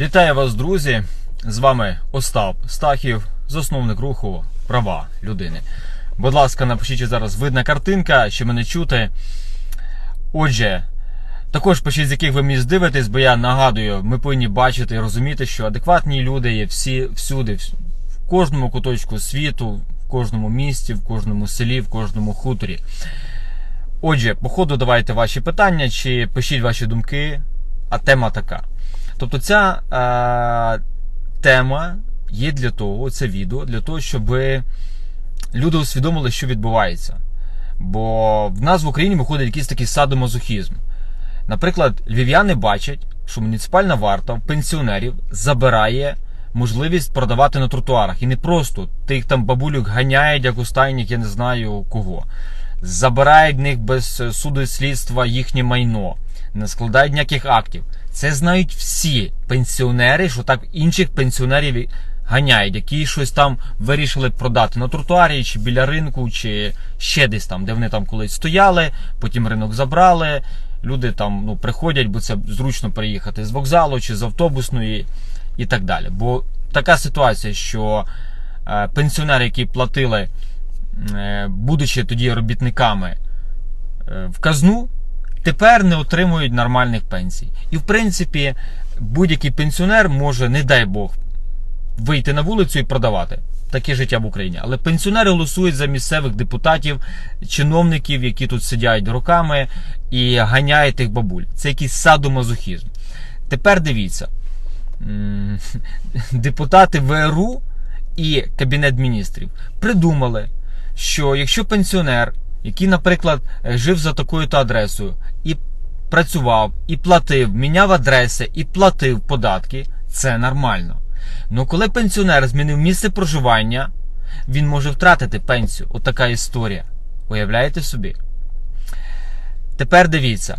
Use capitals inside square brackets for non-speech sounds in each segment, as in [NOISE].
Вітаю вас, друзі! З вами Остап Стахів, засновник руху Права людини. Будь ласка, напишіть зараз видна картинка, що мене чути. Отже, також пишіть, з яких ви міст дивитесь, бо я нагадую, ми повинні бачити і розуміти, що адекватні люди є всі всюди, в кожному куточку світу, в кожному місті, в кожному селі, в кожному хуторі. Отже, по ходу давайте ваші питання чи пишіть ваші думки, а тема така. Тобто ця е, тема є для того, це відео, для того, щоб люди усвідомили, що відбувається. Бо в нас в Україні виходить якийсь такий садомазохізм. Наприклад, львів'яни бачать, що муніципальна варта пенсіонерів забирає можливість продавати на тротуарах. І не просто тих там бабулюк ганяють, як останніх, я не знаю кого. Забирають в них без суду і слідства їхнє майно, не складають ніяких актів. Це знають всі пенсіонери, що так інших пенсіонерів ганяють, які щось там вирішили продати на тротуарі, чи біля ринку, чи ще десь там, де вони там колись стояли, потім ринок забрали. Люди там ну, приходять, бо це зручно приїхати з вокзалу чи з автобусної і так далі. Бо така ситуація, що е, пенсіонери, які платили, е, будучи тоді робітниками е, в казну, тепер не отримують нормальних пенсій. І в принципі, будь-який пенсіонер може, не дай Бог, вийти на вулицю і продавати. Таке життя в Україні. Але пенсіонери голосують за місцевих депутатів, чиновників, які тут сидять роками і ганяють тих бабуль. Це якийсь садомазохізм. Тепер дивіться. [LAUGHS] Депутати ВРУ і Кабінет міністрів придумали, що якщо пенсіонер, який, наприклад, е, жив за такою-то адресою, і працював, і платив, міняв адреси і платив податки, це нормально. Ну коли пенсіонер змінив місце проживання, він може втратити пенсію. Отака історія. Уявляєте собі? Тепер дивіться.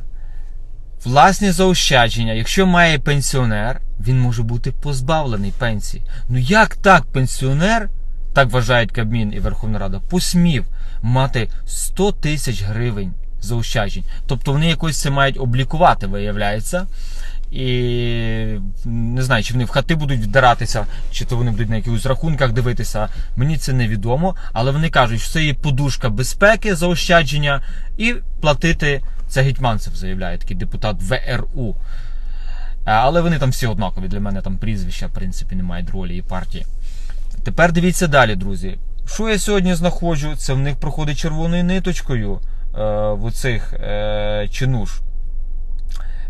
Власні заощадження, якщо має пенсіонер, він може бути позбавлений пенсії. Ну як так пенсіонер, так вважають Кабмін і Верховна Рада, посмів мати 100 тисяч гривень заощаджень? Тобто вони якось це мають облікувати, виявляється. І не знаю, чи вони в хати будуть вдаратися, чи то вони будуть на якихось рахунках дивитися. Мені це невідомо. Але вони кажуть, що це є подушка безпеки, заощадження, і платити це гетьманцев, заявляє такий депутат ВРУ. Але вони там всі однакові. Для мене там прізвища, в принципі, не мають ролі і партії. Тепер дивіться далі, друзі. Що я сьогодні знаходжу? Це в них проходить червоною ниточкою е, в оцих е, чинуш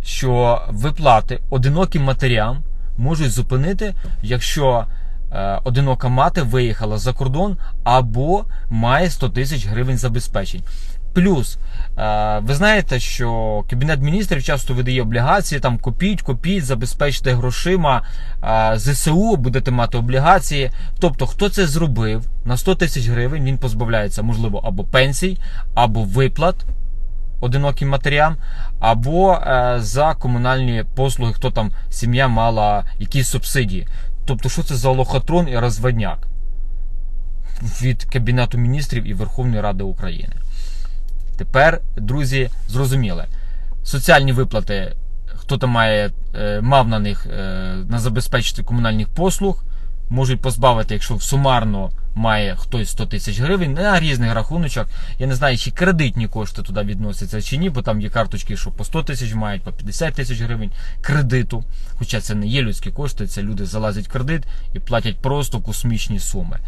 що виплати одиноким матерям можуть зупинити, якщо е, одинока мати виїхала за кордон або має 100 тисяч гривень забезпечень. Плюс, е, ви знаєте, що Кабінет міністрів часто видає облігації, там купіть, купіть, забезпечте грошима е, ЗСУ, будете мати облігації. Тобто, хто це зробив на 100 тисяч гривень, він позбавляється, можливо, або пенсій, або виплат одиноким матерям, або е, за комунальні послуги, хто там сім'я мала якісь субсидії. Тобто, що це за лохотрон і розводняк від Кабінету міністрів і Верховної Ради України. Тепер, друзі, зрозуміли, соціальні виплати, хто там має, е, мав на них е, на забезпечити комунальних послуг, можуть позбавити, якщо сумарно має хтось 100 тисяч гривень на різних рахуночах. Я не знаю, чи кредитні кошти туди відносяться чи ні, бо там є карточки, що по 100 тисяч мають, по 50 тисяч гривень кредиту. Хоча це не є людські кошти, це люди залазять в кредит і платять просто космічні суми.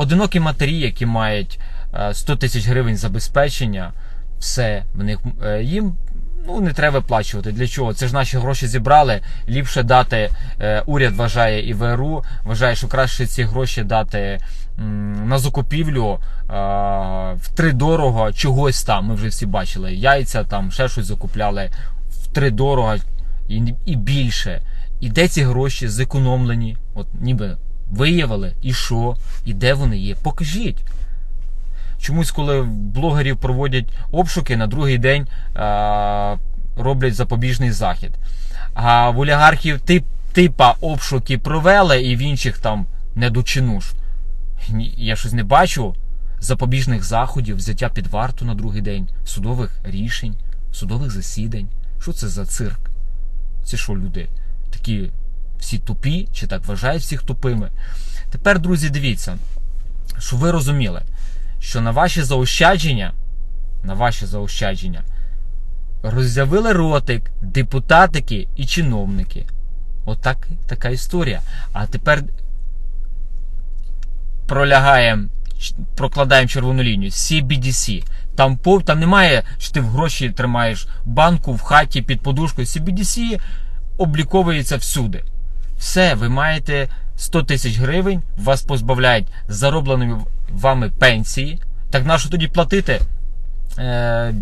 Одинокі матері, які мають е, 100 тисяч гривень забезпечення, все в них е, їм ну не треба виплачувати. Для чого? Це ж наші гроші зібрали. Ліпше дати е, уряд вважає і ВРУ, вважає, що краще ці гроші дати на закупівлю е, в три дорого чогось там. Ми вже всі бачили. Яйця там ще щось закупляли в три дорого і, і більше. І де ці гроші зекономлені? От ніби виявили, і що, і де вони є. Покажіть. Чомусь, коли блогерів проводять обшуки, на другий день а, роблять запобіжний захід. А в олігархів тип, типа обшуки провели і в інших там не дочинуш. Я щось не бачу запобіжних заходів, взяття під варту на другий день, судових рішень, судових засідань. Що це за цирк? Це що, люди? Такі всі тупі, чи так вважають всіх тупими. Тепер, друзі, дивіться, щоб ви розуміли, що на ваші заощадження, на ваші заощадження роззявили ротик депутатики і чиновники. Отак така історія. А тепер пролягаємо, прокладаємо червону лінію. CBDC. Там, пов- там немає, що ти в гроші тримаєш банку, в хаті, під подушкою. CBDC обліковується всюди. Все, ви маєте 100 тисяч гривень, вас позбавляють заробленої вами пенсії. Так на що тоді платити? Е,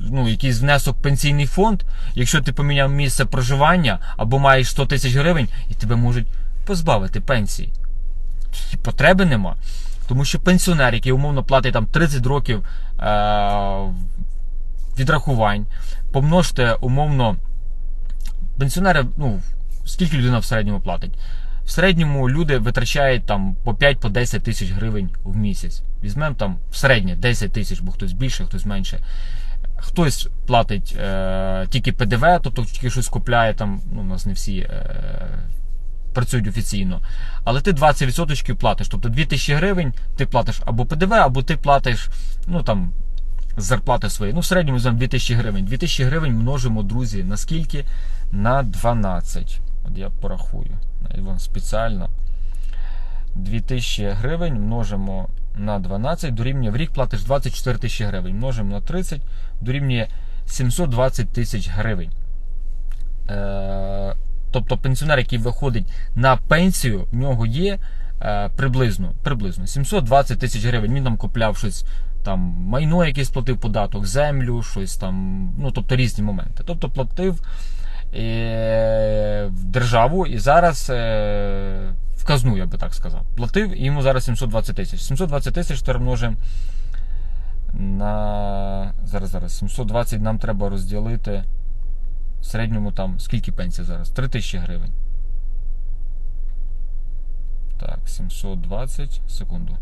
ну, якийсь внесок в пенсійний фонд, якщо ти поміняв місце проживання або маєш 100 тисяч гривень, і тебе можуть позбавити пенсії. І потреби нема. Тому що пенсіонер, який умовно платить там 30 років е- відрахувань, помножте умовно. Пенсіонери, ну, скільки людина в середньому платить? В середньому люди витрачають там по 5-10 тисяч гривень в місяць. Візьмемо там в середнє 10 тисяч, бо хтось більше, хтось менше. Хтось платить е, тільки ПДВ, тобто тільки щось купляє там, ну, у нас не всі е, працюють офіційно. Але ти 20% платиш. Тобто 2000 гривень ти платиш або ПДВ, або ти платиш, ну там. Зарплати свої. Ну, в середньому візьмемо 2000 гривень. 2000 гривень множимо, друзі, на скільки? На 12. От я порахую. Вам спеціально. 2000 гривень множимо на 12, дорівнює в рік платиш 24 тисячі гривень. Множимо на 30, дорівнює 720 тисяч гривень. Е, тобто пенсіонер, який виходить на пенсію, в нього є е, приблизно, приблизно 720 тисяч гривень. Він там купляв щось. Там майно якесь платив податок, землю, щось там, ну тобто різні моменти. Тобто платив в державу і зараз е, в казну, я би так сказав. Платив і йому зараз 720 тисяч. 720 тисяч тепер множимо на. Зараз, зараз. 720 нам треба розділити. В середньому там скільки пенсія зараз? 3 тисячі гривень. Так, 720. Секунду.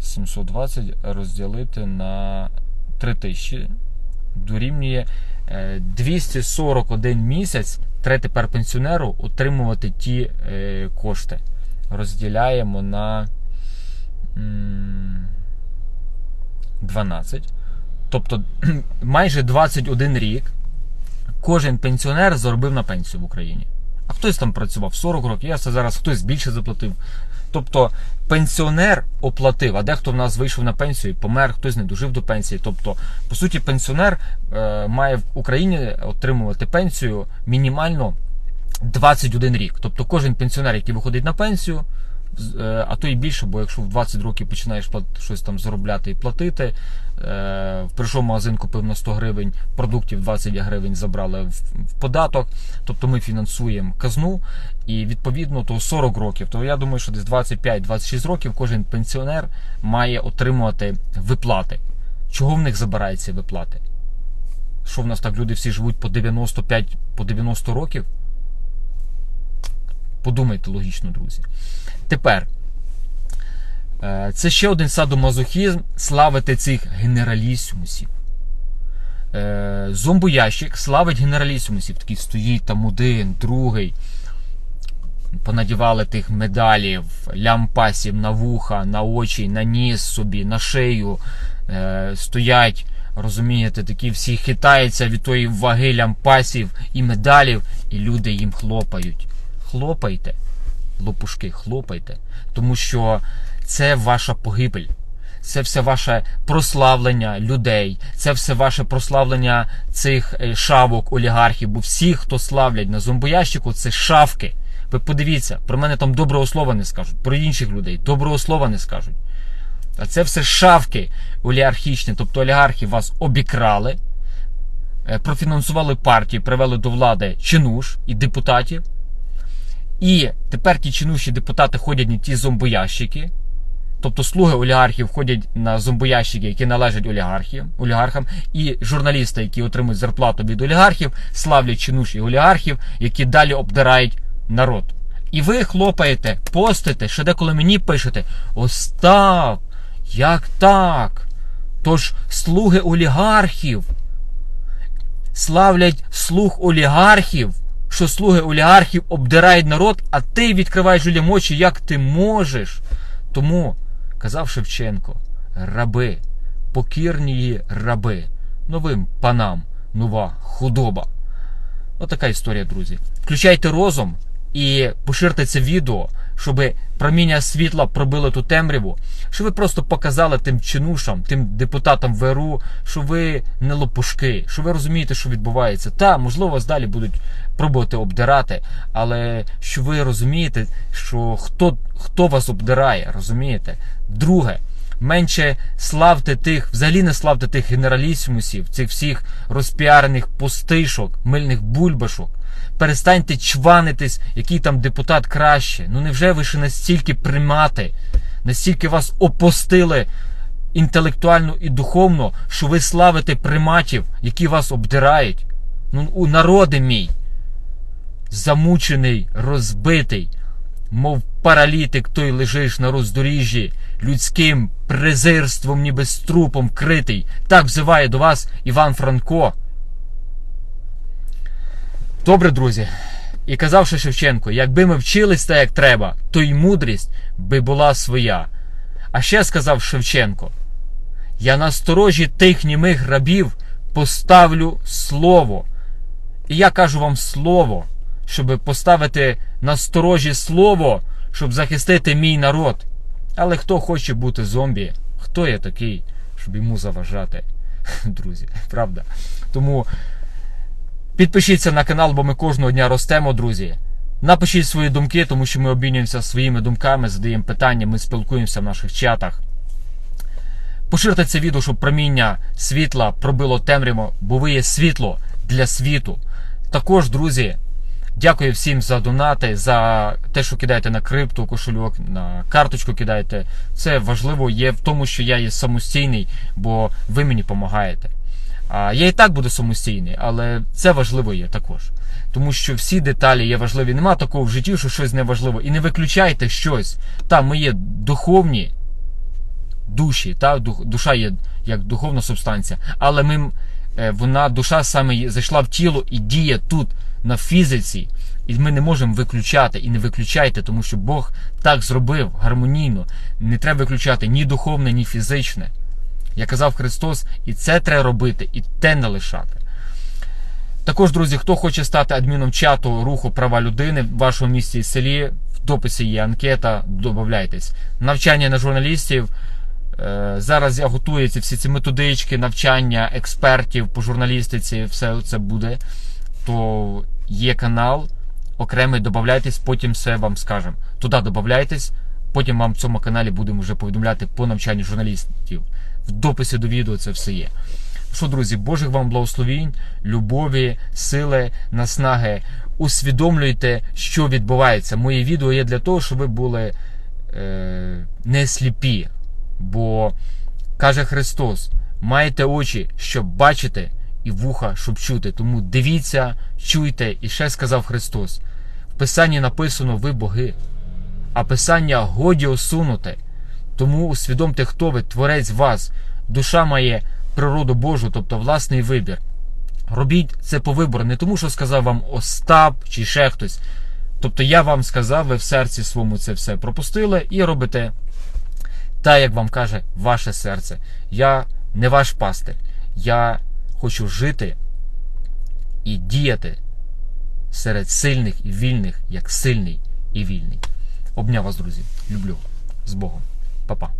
720 розділити на 3000 дорівнює е, 241 місяць. Треба тепер пенсіонеру отримувати ті е, кошти. Розділяємо на 12. Тобто [CLEARS THROAT] майже 21 рік кожен пенсіонер заробив на пенсію в Україні. А хтось там працював 40 років, я зараз хтось більше заплатив. Тобто пенсіонер оплатив, а дехто в нас вийшов на пенсію помер, хтось не дожив до пенсії. Тобто, по суті, пенсіонер е, має в Україні отримувати пенсію мінімально 21 рік. Тобто кожен пенсіонер, який виходить на пенсію, а то і більше, бо якщо в 20 років починаєш щось там заробляти і платити, е, прийшов магазин, купив на 100 гривень продуктів, 20 гривень забрали в, податок. Тобто ми фінансуємо казну, і відповідно то 40 років. То я думаю, що десь 25-26 років кожен пенсіонер має отримувати виплати. Чого в них забираються виплати? Що в нас так люди всі живуть по 95 по 90 років? Подумайте логічно, друзі. Тепер. е, Це ще один садомазохізм славити цих генералісімусів. Е, Зомбоящик славить генералісімусів. Такий стоїть там один, другий. Понадівали тих медалів, лямпасів на вуха, на очі, на ніс собі, на шию. Е, стоять, розумієте, такі всі хитаються від тої ваги лямпасів і медалів, і люди їм хлопають. Хлопайте, лопушки, хлопайте, тому що це ваша погибель. Це все ваше прославлення людей, це все ваше прославлення цих е, шавок, олігархів. Бо всі, хто славлять на зомбоящику, це шавки. Ви подивіться, про мене там доброго слова не скажуть, про інших людей доброго слова не скажуть. А це все шавки олігархічні, тобто олігархи вас обікрали, е, профінансували партію, привели до влади чинуш і депутатів. І тепер ті чинуші депутати ходять на ті зомбоящики. Тобто слуги олігархів ходять на зомбоящики, які належать олігархів, олігархам, і журналісти, які отримують зарплату від олігархів, славлять чинуш і олігархів, які далі обдирають народ. І ви хлопаєте, постите, ще деколи мені пишете: Остап, як так? Тож слуги олігархів славлять слуг олігархів. Що слуги олігархів обдирають народ, а ти відкриваєш людям очі, як ти можеш. Тому казав Шевченко: раби, покірні раби, новим панам нова худоба. Отака історія, друзі. Включайте розум і поширте це відео, щоб проміння світла пробило ту темряву, щоб ви просто показали тим чинушам, тим депутатам ВРУ, що ви не лопушки, що ви розумієте, що відбувається. Та, можливо, вас далі будуть пробувати обдирати, але що ви розумієте, що хто, хто вас обдирає, розумієте? Друге. Менше славте тих, взагалі не славте тих генералісімусів, цих всіх розпіарених пустишок, мильних бульбашок. Перестаньте чванитись, який там депутат краще. Ну невже ви ще настільки примати, настільки вас опустили інтелектуально і духовно, що ви славите приматів, які вас обдирають? Ну, у народи мій, замучений, розбитий, мов паралітик, той лежиш на роздоріжжі, людським презирством, ніби з трупом критий. Так взиває до вас Іван Франко. Добре, друзі. І казав ще Шевченко, якби ми вчились так, як треба, то й мудрість би була своя. А ще сказав Шевченко: Я на сторожі тих німих рабів поставлю слово. І я кажу вам слово, щоб поставити на сторожі слово, щоб захистити мій народ. Але хто хоче бути зомбі, хто я такий, щоб йому заважати? [LAUGHS] Друзі, правда? Тому підпишіться на канал, бо ми кожного дня ростемо, друзі. Напишіть свої думки, тому що ми обмінюємося своїми думками, задаємо питання, ми спілкуємося в наших чатах. Поширте це відео, щоб проміння світла пробило темряву, бо ви є світло для світу. Також, друзі, дякую всім за донати, за те, що кидаєте на крипту, кошельок, на карточку кидаєте. Це важливо є в тому, що я є самостійний, бо ви мені допомагаєте. А я і так буду самостійний, але це важливо є також. Тому що всі деталі є важливі. Нема такого в житті, що щось не важливо. І не виключайте щось. Там ми є духовні душі, та душа є як духовна субстанція, але ми, е, вона, душа саме зайшла в тіло і діє тут на фізиці, і ми не можемо виключати і не виключайте, тому що Бог так зробив гармонійно. Не треба виключати ні духовне, ні фізичне. Як казав Христос, і це треба робити, і те не лишати. Також, друзі, хто хоче стати адміном чату руху права людини в вашому місті і селі, в дописі є анкета, додавайтесь. Навчання на журналістів. Е, Зараз я готую ці всі ці методички, навчання експертів по журналістиці, все це буде. То є канал окремий, додавайтесь, потім все вам скажемо. Туди додавайтесь, потім вам в цьому каналі будемо вже повідомляти по навчанню журналістів. В дописі до відео це все є. Що, друзі, Божих вам благословінь, любові, сили, наснаги. Усвідомлюйте, що відбувається. Моє відео є для того, щоб ви були е, не сліпі. Бо каже Христос: маєте очі, щоб бачити, і вуха, щоб чути. Тому дивіться, чуйте, і ще сказав Христос. В Писанні написано: ви боги, а Писання годі осунути. Тому усвідомте, хто ви, творець вас. Душа має природу Божу, тобто власний вибір. Робіть це по вибору, не тому, що сказав вам Остап чи ще хтось. Тобто я вам сказав, ви в серці своєму це все пропустили і робите так, як вам каже ваше серце. Я не ваш пастир. Я хочу жити і діяти серед сильних і вільних, як сильний і вільний. Обняв вас, друзі. Люблю. З Богом. Па-па.